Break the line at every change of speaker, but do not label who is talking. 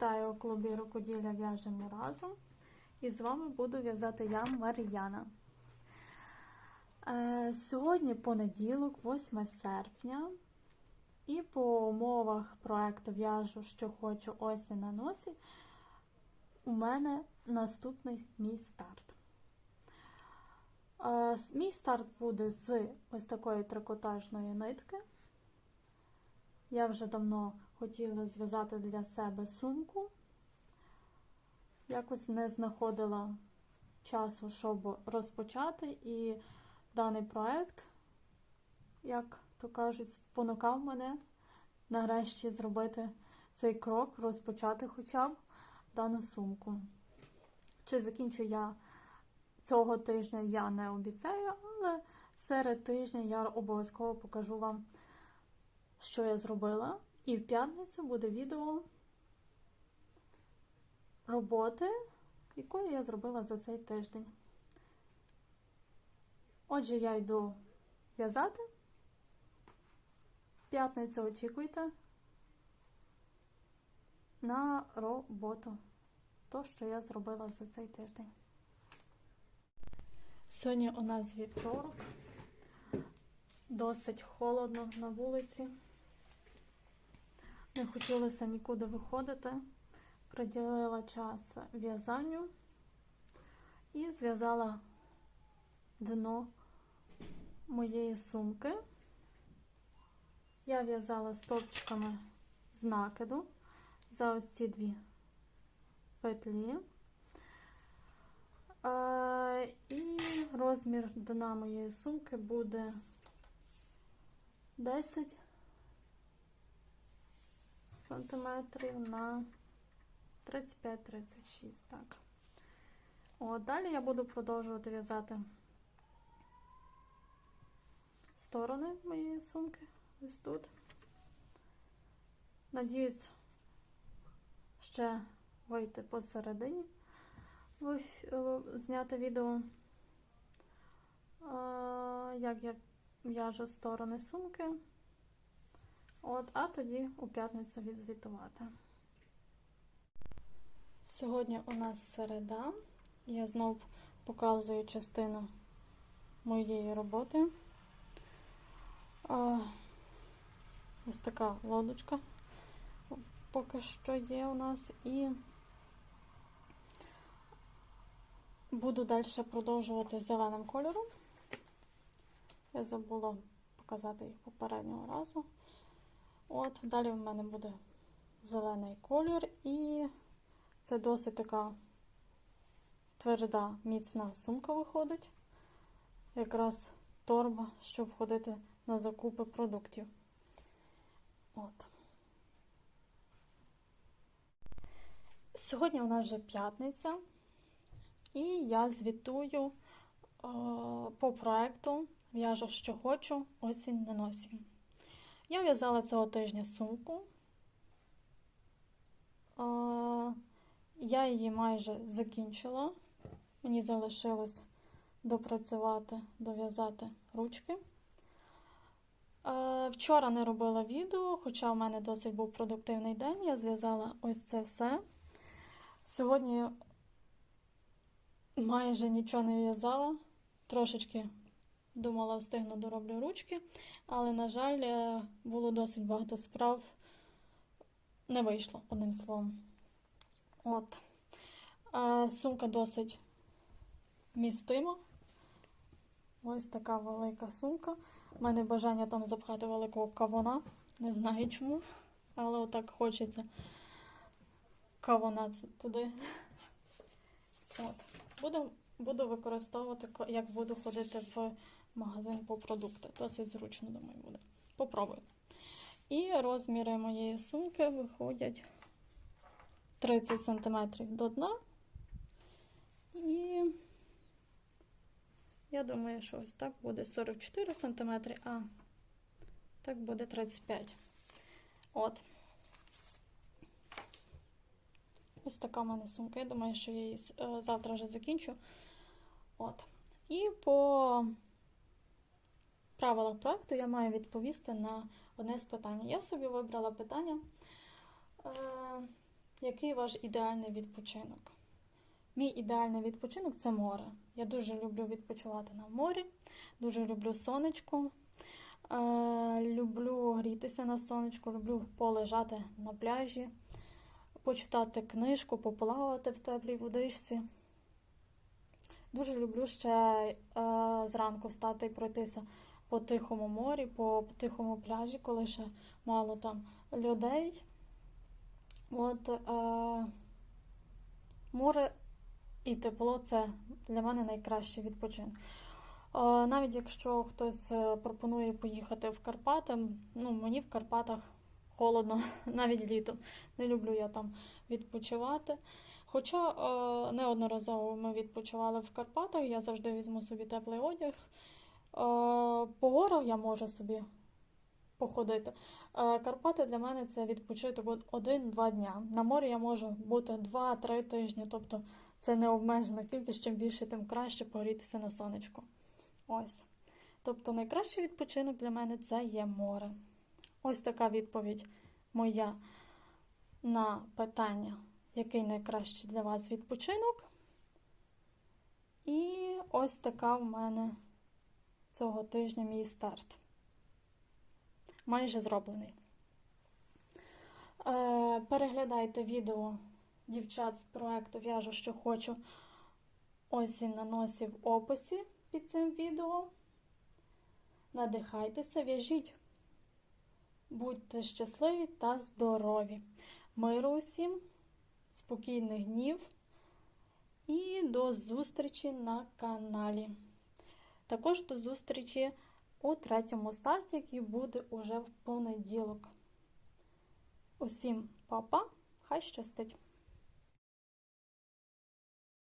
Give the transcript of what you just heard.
Вітаю клубі рукоділля в'яжемо разом. І з вами буду в'язати я Мар'яна. Е, сьогодні понеділок, 8 серпня. І по умовах проекту в'яжу, що хочу осінь на носі. У мене наступний мій старт. Е, мій старт буде з ось такої трикотажної нитки. Я вже давно хотіла зв'язати для себе сумку. Якось не знаходила часу, щоб розпочати, і даний проект, як то кажуть, спонукав мене нарешті зробити цей крок, розпочати хоча б дану сумку. Чи закінчу я цього тижня, я не обіцяю, але серед тижня я обов'язково покажу вам, що я зробила. І в п'ятницю буде відео роботи, якої я зробила за цей тиждень. Отже, я йду в'язати. П'ятницю очікуйте на роботу. То, що я зробила за цей тиждень. Сьогодні у нас вівторок. Досить холодно на вулиці. Не хотілося нікуди виходити. Приділила час в'язанню і зв'язала дно моєї сумки. Я в'язала стовпчиками з накиду за ось ці дві петлі. І розмір дна моєї сумки буде 10 сантиметрів на 35-36, так. От, далі я буду продовжувати в'язати сторони моєї сумки, ось тут. Надіюсь, ще вийти посередині, зняти відео, як я в'яжу сторони сумки. От, а тоді у п'ятницю відзвітувати. Сьогодні у нас середа. Я знов показую частину моєї роботи. Ось така лодочка поки що є у нас, і буду далі продовжувати зеленим кольором. Я забула показати їх попереднього разу. От, Далі в мене буде зелений колір, і це досить така тверда, міцна сумка виходить. Якраз торба, щоб входити на закупи продуктів. От. Сьогодні у нас вже п'ятниця, і я звітую е, по проекту В'яжу, що хочу, осінь на носі. Я в'язала цього тижня сумку. Я її майже закінчила. Мені залишилось допрацювати, дов'язати ручки. Вчора не робила відео, хоча в мене досить був продуктивний день, я зв'язала ось це все. Сьогодні майже нічого не в'язала, трошечки Думала, встигну дороблю ручки, але, на жаль, е, було досить багато справ. Не вийшло, одним словом. От. Сумка досить містима. Ось така велика сумка. У мене бажання там запхати великого кавуна. Не знаю чому, але отак хочеться кавуна туди. От. Буду, буду використовувати, як буду ходити в магазин по продукти. Досить зручно, думаю, буде. Попробую. І розміри моєї сумки виходять 30 см до дна. І я думаю, що ось так буде 44 см, а так буде 35 От. Ось така в мене сумка. Я думаю, що я її е, завтра вже закінчу. От. І по правилах проекту я маю відповісти на одне з питань. Я собі вибрала питання, е, Який ваш ідеальний відпочинок? Мій ідеальний відпочинок це море. Я дуже люблю відпочивати на морі, дуже люблю сонечко. Е, люблю грітися на сонечку, люблю полежати на пляжі, почитати книжку, поплавати в теплій водичці. Дуже люблю ще е, зранку встати і пройтися по тихому морі, по тихому пляжі, коли ще мало там людей. От е, море і тепло це для мене найкращий відпочинок. Е, Навіть якщо хтось е, пропонує поїхати в Карпати, ну мені в Карпатах холодно, навіть літом. Не люблю я там відпочивати. Хоча е, неодноразово ми відпочивали в Карпатах, я завжди візьму собі теплий одяг. Е, По горах я можу собі походити. Е, Карпати для мене це відпочиток один-два дня. На морі я можу бути 2-3 тижні, тобто це не обмежена кількість, чим більше, тим краще погрітися на сонечку. Ось. Тобто найкращий відпочинок для мене це є море. Ось така відповідь моя на питання, який найкращий для вас відпочинок. І ось така в мене цього тижня мій старт. Майже зроблений. Е, переглядайте відео дівчат з проекту В'яжу, що хочу. Осінь на носі в описі під цим відео. Надихайтеся, в'яжіть. Будьте щасливі та здорові. Миру усім, спокійних днів і до зустрічі на каналі. Також до зустрічі у третьому старті, який буде уже в понеділок. Усім па-па, хай щастить!